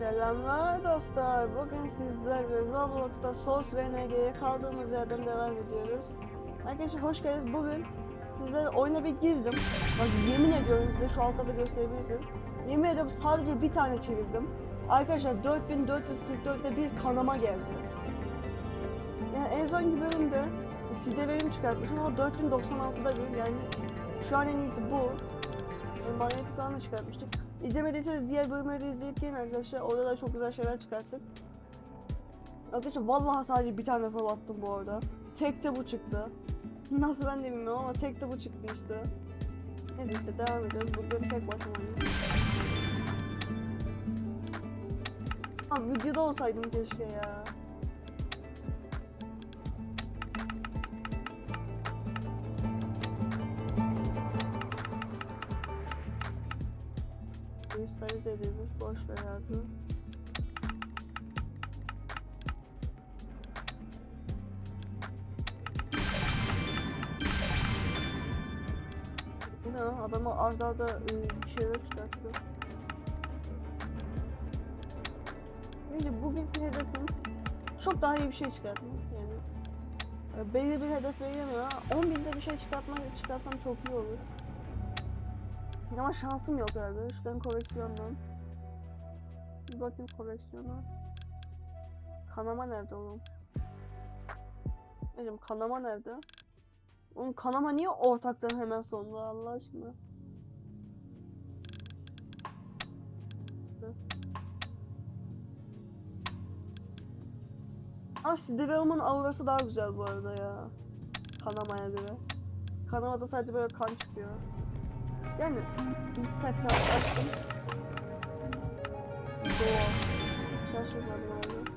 Selamlar dostlar. Bugün sizlerle Roblox'ta Sos ve NG'ye kaldığımız yerden devam ediyoruz. Arkadaşlar hoş geldiniz. Bugün sizlere oyuna bir girdim. Bak yemin ediyorum size şu altta da gösterebilirsiniz. Yemin ediyorum sadece bir tane çevirdim. Arkadaşlar 4444'te bir kanama geldi. Yani en sonki bölümde sizde benim çıkartmışım ama 4096'da bir yani şu an en iyisi bu. Yani manyetik falan da çıkartmıştık. İzlemediyseniz diğer bölümleri izleyip gelin arkadaşlar. Orada da çok güzel şeyler çıkarttık. Arkadaşlar vallahi sadece bir tane fall attım bu arada. Tek de bu çıktı. Nasıl ben de bilmiyorum ama tek de bu çıktı işte. Neyse işte devam ediyoruz. Bugün tek başıma oynuyorum. Abi videoda olsaydım keşke ya. Restart ediyoruz. Boş ver abi. Ne? Adamı arda arda e, bir şeyler çıkarttı. Bence bugünkü hedefim çok daha iyi bir şey çıkartmak yani. E, Belli bir hedef ama 10 binde bir şey çıkartmak çıkarsam çok iyi olur. Ama şansım yok herhalde. Şuradan koleksiyondan. Bir bakayım koleksiyona. Kanama nerede oğlum? Dedim kanama nerede? Oğlum kanama niye ortaktan hemen sonunda Allah aşkına? Ama Sidereum'un aurası daha güzel bu arada ya. Kanamaya göre. Kanamada sadece böyle kan çıkıyor. Yani kaç kaç açtım. Doğa. Şaşırmadım abi.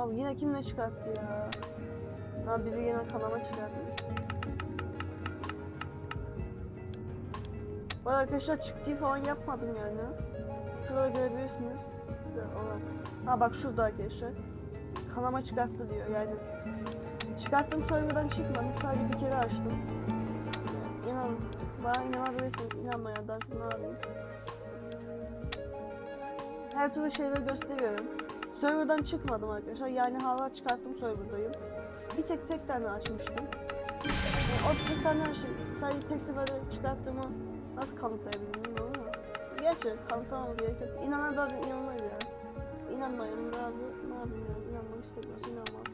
Abi yine kim ne çıkarttı ya? Ha biri yine kanama çıkarttı. Bana arkadaşlar çıktığı falan yapmadım yani. Şurada görebilirsiniz. Ha bak şurada arkadaşlar. Kanama çıkarttı diyor yani. Çıkarttım serverdan çıkmadı. Sadece bir kere açtım. Bana inanabilirsiniz. İnanmayan da ne yapayım. Her türlü şeyleri gösteriyorum. Serverdan çıkmadım arkadaşlar. Yani hala çıkarttım serverdayım. Bir tek tek tane açmıştım. Yani o tek tane açtım. Sadece tek seferde çıkarttığımı nasıl kanıtlayabilirim bilmiyorum ama. Gerçi kanıtlamam gerek yok. İnanan da inanılır ya. İnanmayan da ne yapayım ya. İnanmak istemiyorsa inanmaz.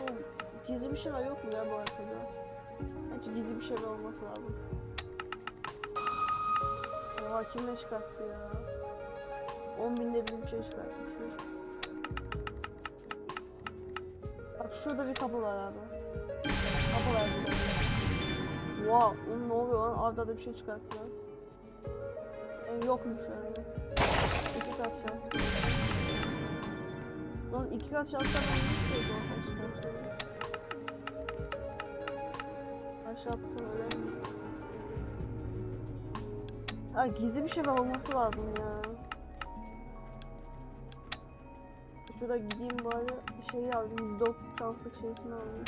Oğlum gizli bir şeyler yok mu ya bu arkada? Bence gizli bir şeyler olması lazım. Oha kim ne çıkarttı ya? 10 binde bir şey çıkartmışlar. Bak şurada bir kapı var abi. Kapı var burada. Wow, oğlum ne oluyor lan? Arda da bir şey çıkarttılar. E, yokmuş yani. İki kat şans. Lan iki kat şanstan ben ne istiyordu Aşağı atsam öyle? Ay gizli bir şey olması lazım ya. Şurada gideyim bari şeyi aldım. Dok şanslık şeysini alayım.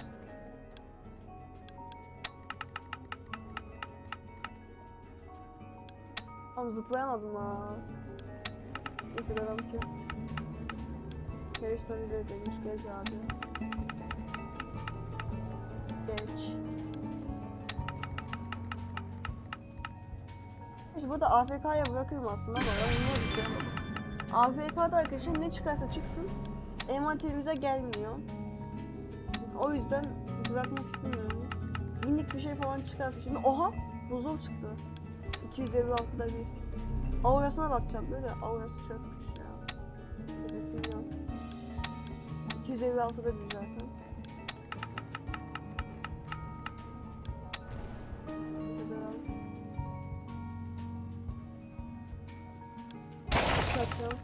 Tam zıplayamadım ha. Neyse devam ki. Keriş tabii de demiş geç abi. Geç. İşte burada AFK'ya bırakırım aslında ama ben bunu. AFK'da arkadaşlar ne çıkarsa çıksın envanterimize gelmiyor. O yüzden bırakmak istemiyorum. Minik bir şey falan çıkarsa şimdi oha buzul çıktı. 256'da bir. Aurasına bakacağım böyle aurası çökmüş ya. Resim yok. 256'da bir zaten. Kaç şans.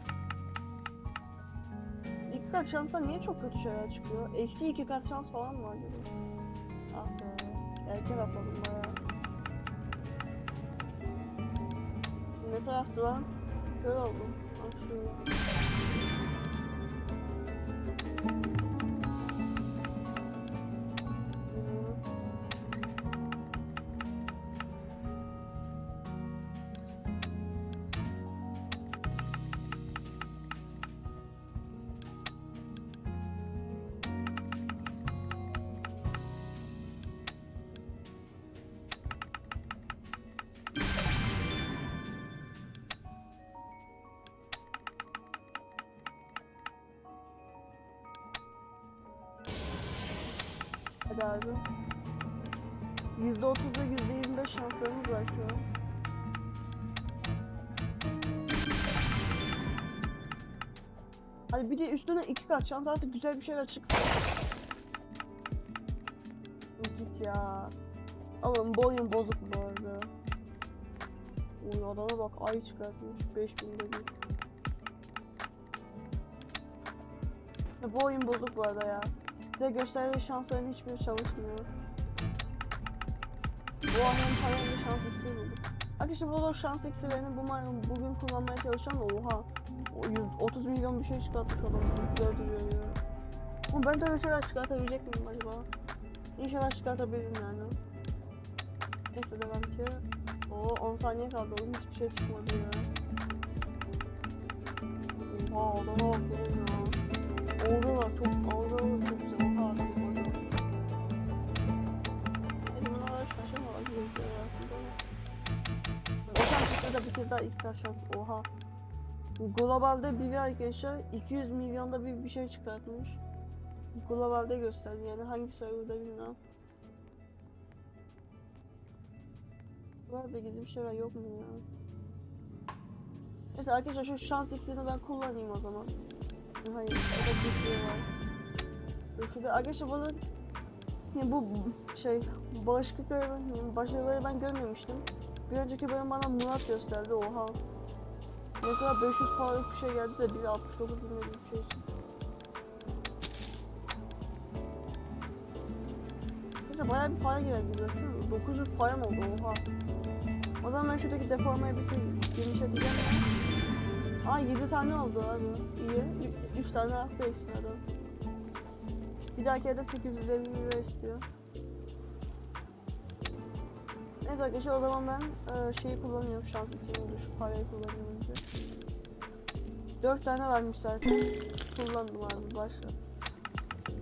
İki kat şanslar niye çok kötü şeyler çıkıyor? Eksi iki kat şans falan mı var acaba? Ah be. Erken atladım bayağı. Ne taraftı lan? Kör oldum. Ah şu. Abi. %30 ve %25 şanslarımız var şu an. Hadi bir de üstüne iki kat şans artık güzel bir şeyler çıksın. Git ya. Oğlum bu oyun bozuk bu arada. Oy adama bak ay çıkartmış 5000 dedi. Ya bu oyun bozuk bu arada ya. Size gösterdiği şansların hiçbiri çalışmıyor. Bu anın parayla şans iksiri bulduk. Arkadaşlar bu da şans iksirlerini bu maymun bugün kullanmaya çalışacağım da oha. O 100 30 milyon bir şey çıkartmış adam. Gördü veriyor. Ama ben de öyle çıkartabilecek miyim acaba? İnşallah çıkartabilirim yani. Neyse devam ki. Oo 10 saniye kaldı oğlum hiçbir şey çıkmadı ya. Oha adama bak ya. Auralar çok auralar çok Şanslıkta da bir kez daha ilk taş şans. Oha. Globalde bir arkadaşlar 200 milyonda bir bir şey çıkartmış. Globalde gösterdi yani hangi serverda bilmiyorum. Var da gizli bir şeyler yok mu ya? Neyse arkadaşlar şu şans iksirini ben kullanayım o zaman. Hayır, o da bir şey var. Şurada arkadaşlar bunu yani bu şey bağışıklıkları yani başarıları ben görmemiştim. Bir önceki bölüm bana Murat gösterdi oha. Mesela 500 paralık bir şey geldi de biri 69 bin bir şey. Arkadaşlar bayağı bir para geldi baksana 900 param oldu oha. O zaman ben şuradaki deformayı bir genişleteceğim. Aa 7 tane oldu abi. İyi. 3 tane hafta istiyor adam. Bir dahaki de 850 lira istiyor. Neyse arkadaşlar o zaman ben e, şeyi kullanıyorum şans için şu parayı kullanıyorum önce. 4 tane vermiş zaten. Kullandım abi başla.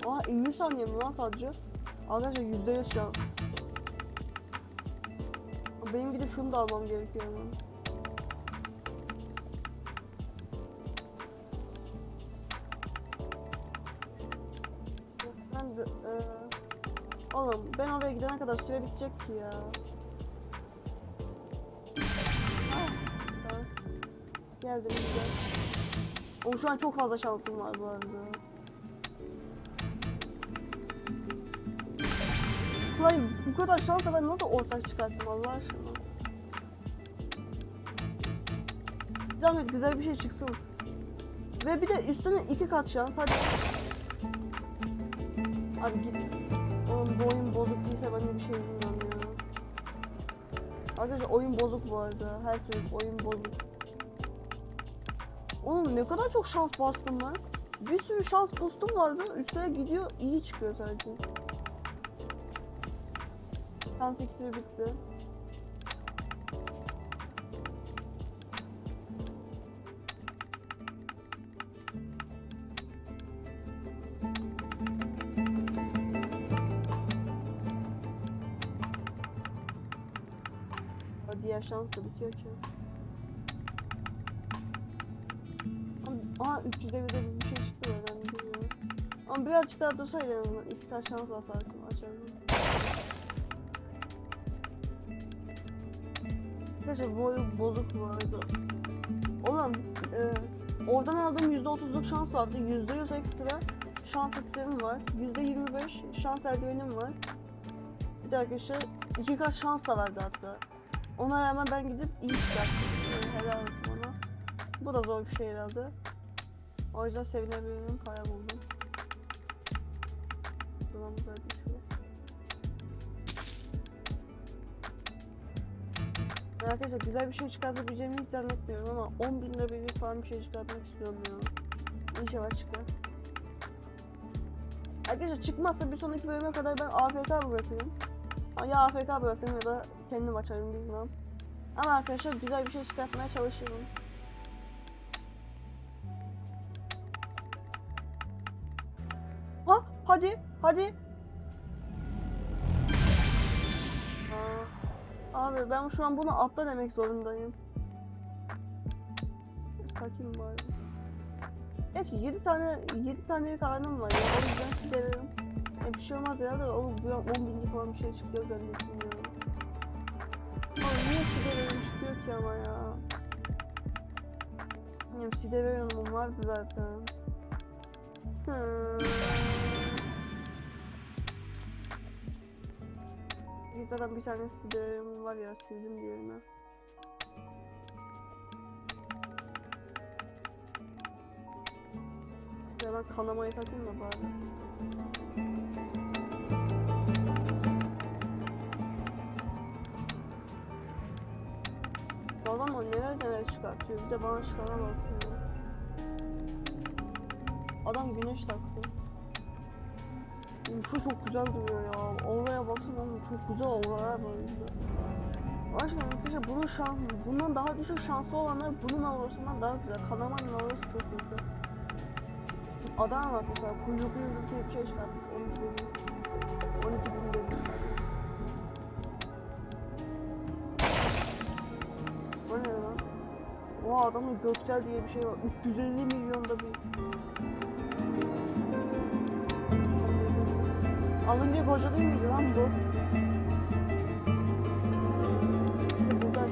Aa 50 saniye mi lan sadece? Arkadaşlar %100 şans. Benim gidip şunu da almam gerekiyor ama. Ben de, e, oğlum ben oraya gidene kadar süre bitecek ki ya. Güzel. O şu an çok fazla şansım var bu arada. Ulan bu kadar şansla ben nasıl ortak çıkarttım Allah aşkına. Zahmet güzel bir şey çıksın. Ve bir de üstüne iki kat şans hadi. Abi git. Oğlum bu oyun bozuk değilse ben de bir şey bilmiyorum ya. Arkadaşlar oyun bozuk bu arada. Her türlü oyun bozuk. Oğlum ne kadar çok şans bastım ben. Bir sürü şans boostum vardı. Üstüne gidiyor iyi çıkıyor sadece. Şans iksiri bitti. Diğer şans da bitiyor ki. Aha 300 devirde bir şey çıktı oradan bilmiyorum. Ama birazcık daha dursaydı en azından iki tane şans basardım açardım. Arkadaşlar bu oyun bozuk bu arada. Oğlum e, oradan aldığım %30'luk şans vardı. %100 ekstra şans iksirim var. %25 şans eldivenim var. Bir de arkadaşlar iki kat şans da verdi hatta. Ona rağmen ben gidip iyi çıkarttım. Helal olsun ona. Bu da zor bir şey herhalde. O yüzden sevinebilirim para buldum. Tamam böyle düşüyor. Ya Arkadaşlar güzel bir şey çıkartabileceğimi hiç zannetmiyorum ama 10 bin lira bir falan bir şey çıkartmak istiyorum ya. İnşallah çıkar. Arkadaşlar çıkmazsa bir sonraki bölüme kadar ben AFK bırakırım. Ya AFK bırakırım ya da kendim açarım bilmem. Ama arkadaşlar güzel bir şey çıkartmaya çalışırım. Hadi abi ben şu an bunu atla demek zorundayım. Kaçayım bari. Gerçi 7 tane 7 tane karnım var ya o yüzden giderim. E bir şey olmaz herhalde o bu 10 binlik falan bir şey çıkıyor ben de bilmiyorum. Ama niye Siderion çıkıyor ki ama ya? Bilmiyorum Siderion'um vardı zaten. Hmm. Zaten bir tane Siderion'um var ya sildim diğerine. Ya ben kanamayı takayım da bari. Bu adam o neler neler çıkartıyor. Bir de bana çıkana bakıyor. Adam güneş taktı. Şu çok güzel duruyor ya. Aura'ya baksana çok güzel auralar bizde. Başka arkadaşlar bunun şans, bundan daha düşük şanslı olanlar bunun aurasından daha güzel. Kanamanın aurası çok güzel. Adam var mesela kuyruklu yürürken bir şey çıkartmış 12 bin 12 bin dedim. O ne lan? O adamın Göksel diye bir şey var. 350 milyonda bir. Alınca koca değil miydi lan bu? Bir de buradan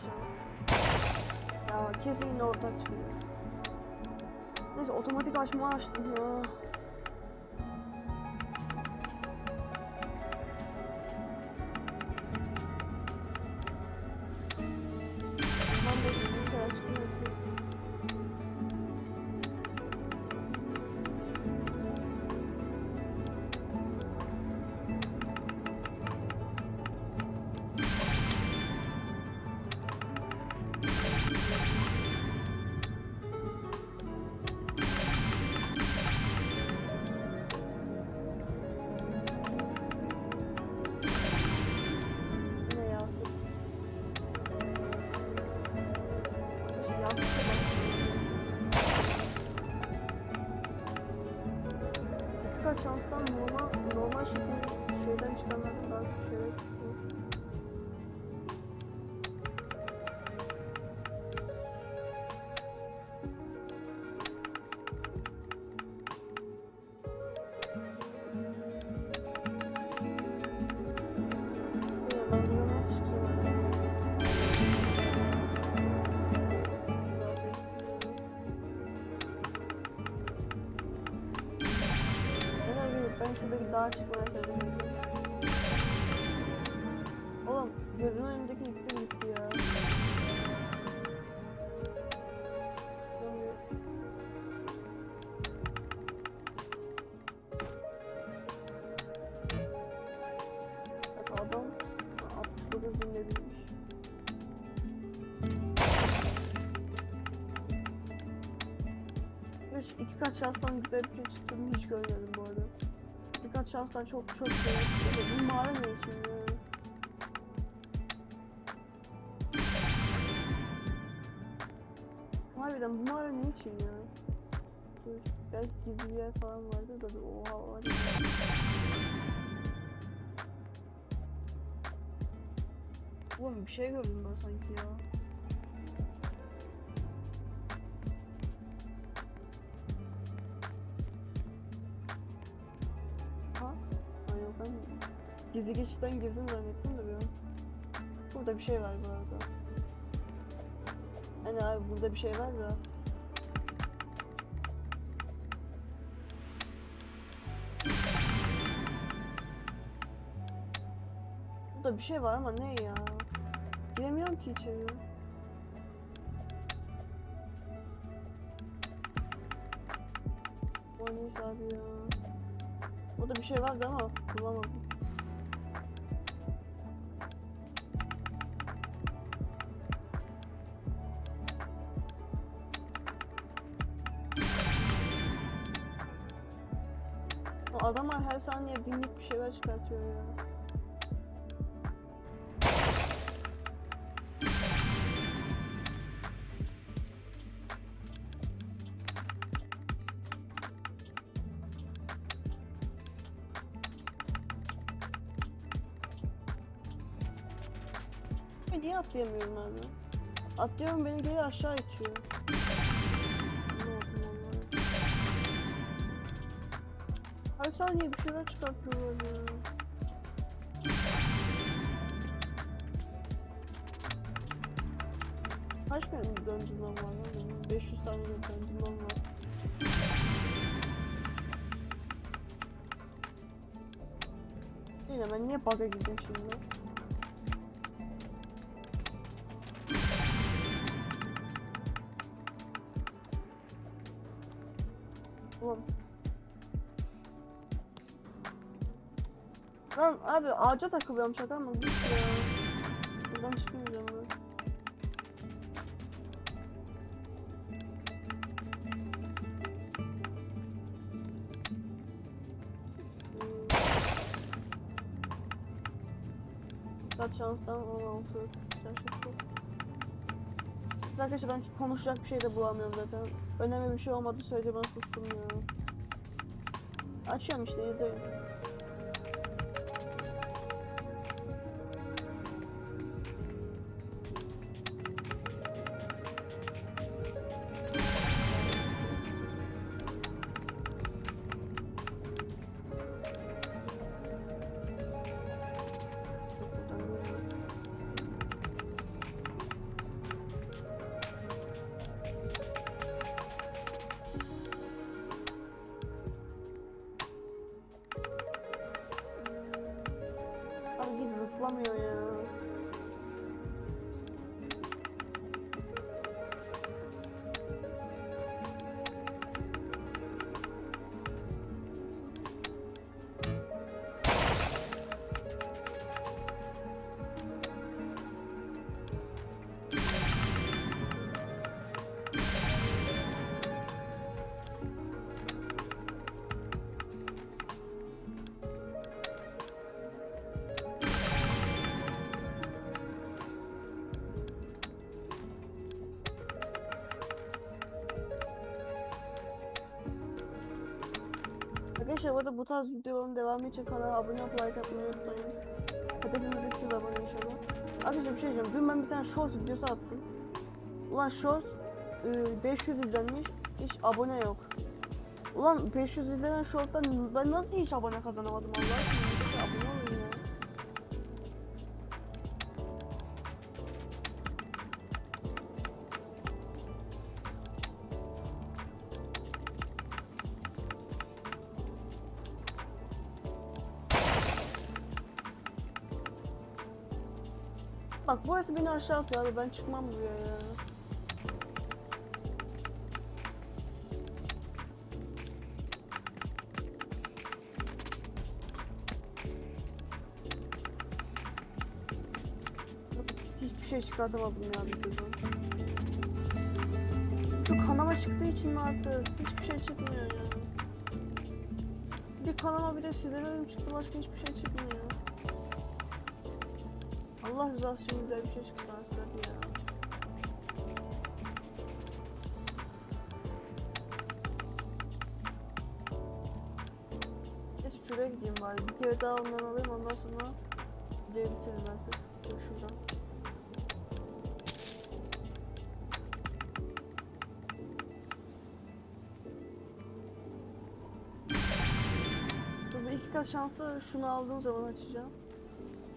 Şans. Ya kesin yine ortak çıkıyor. Neyse otomatik açma açtım ya. Şuradaki dağa çıkmaya çalışıyorum. Oğlum gözümün önündeki gitti gitti ya. Şanstan çok çok çıktı. Bu mağara ne için? Harbiden bu mağara ne için ya? Dur, belki gizli bir yer falan vardı da bir oha var. Oğlum bir şey gördüm ben sanki ya. Gizli geçitten girdim zannettim de an. Burada bir şey var bu arada. Hani abi burada bir şey var da. Burada bir şey var ama ne ya? Giremiyorum ki içeri. O neyse abi ya. Burada bir şey vardı ama bulamadım. Ve Niye atlayamıyorum ben? Atlıyorum beni geri aşağı itiyor. Her saniye bir şeyler çıkartıyorlar ya. Kaç benim döndürmem var lan benim? 500 tane döndürmem var. Yine ben niye bug'a girdim şimdi? Ulan. Lan abi ağaca takılıyorum şaka mı? Git ya. Buradan çıkmayacağım Arkadaşlar ben konuşacak bir şey de bulamıyorum zaten. Önemli bir şey olmadığı sürece ben sustum ya. Açıyorum işte izleyin. Arada bu tarz videoların devamı için kanala abone olup like atmayı unutmayın. Hedefimiz 300 abone inşallah. Arkadaşlar bir şey diyeceğim. Dün ben bir tane short videosu attım. Ulan short e, 500 izlenmiş. Hiç abone yok. Ulan 500 izlenen shorttan ben nasıl hiç abone kazanamadım Allah? Bak burası beni aşağı atıyor abi ben çıkmam buraya ya. Hiçbir şey çıkartamadım ya videodan. Şu kanama çıktığı için mi artık? Hiçbir şey çıkmıyor ya. Bir kanama bir de sinirlerim çıktı başka hiçbir şey çıkmıyor. Allah rızası için güzel bir şey çıksın hadi ya. Neyse şuraya gideyim bari. Bir kere daha ondan alayım ondan sonra videoyu bitiririm artık. Dur şuradan. Dur bir iki kat şansı şunu aldığım zaman açacağım.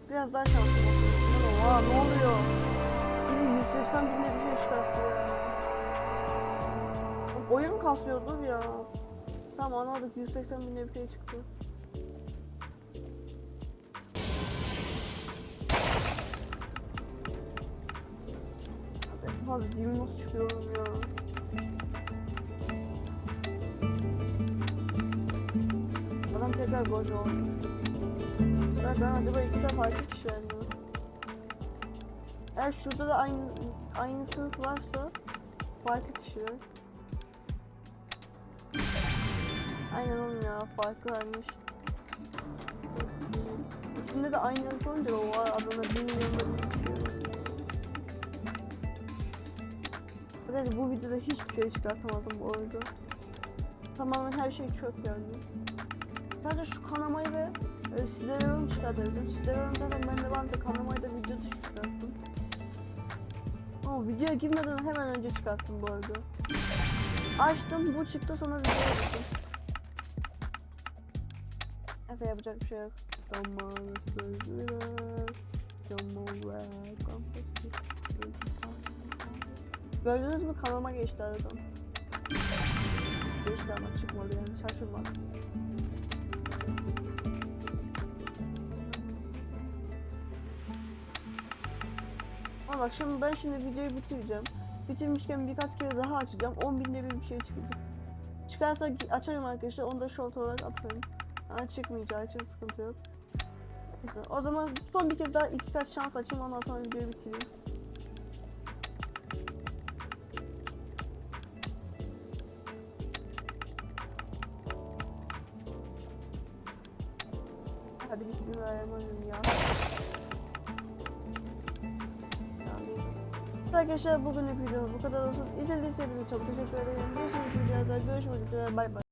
Biraz daha olsun. Oha ne oluyor? Biri 180 binde bir şey çıkarttı ya. Oyun kasıyor dur ya. Tamam anladık 180 binde bir şey çıktı. Abi değil nasıl çıkıyorum ya. Adam tekrar gol oldu. Zaten acaba ikisi farklı kişiler mi? Eğer şurada da aynı aynı sınıf varsa farklı kişiler. Aynen oğlum ya. farklıymış. İçinde de aynı yazı olunca o adına milyon Evet bu videoda hiçbir şey çıkartamadım bu arada. Tamamen her şey çöp yani. Sadece şu kanamayı ve e, silerim çıkartabildim. Silerim zaten bende vardı. Kanamayı da video. Videoya girmeden hemen önce çıkarttım bu arada. Açtım bu çıktı sonra videoya gittim. Neyse yapacak bir şey yok. Zamanı sözler. Gördünüz mü kanalıma geçti aradan. Geçti ama çıkmadı yani şaşırmadım. Ama bak şimdi ben şimdi videoyu bitireceğim. Bitirmişken birkaç kere daha açacağım. 10 binde bir bir şey çıkacak. Çıkarsa açarım arkadaşlar. Onu da short olarak atarım. Ama çıkmayacağı için sıkıntı yok. Neyse o zaman son bir kez daha iki kaç şans açayım ondan sonra videoyu bitireyim. Hadi bismillahirrahmanirrahim ya. Yani. Arkadaşlar bugünlük videomuz bu kadar olsun. İzlediğiniz için çok teşekkür ederim. Bir sonraki videoda görüşmek üzere. Bay bay.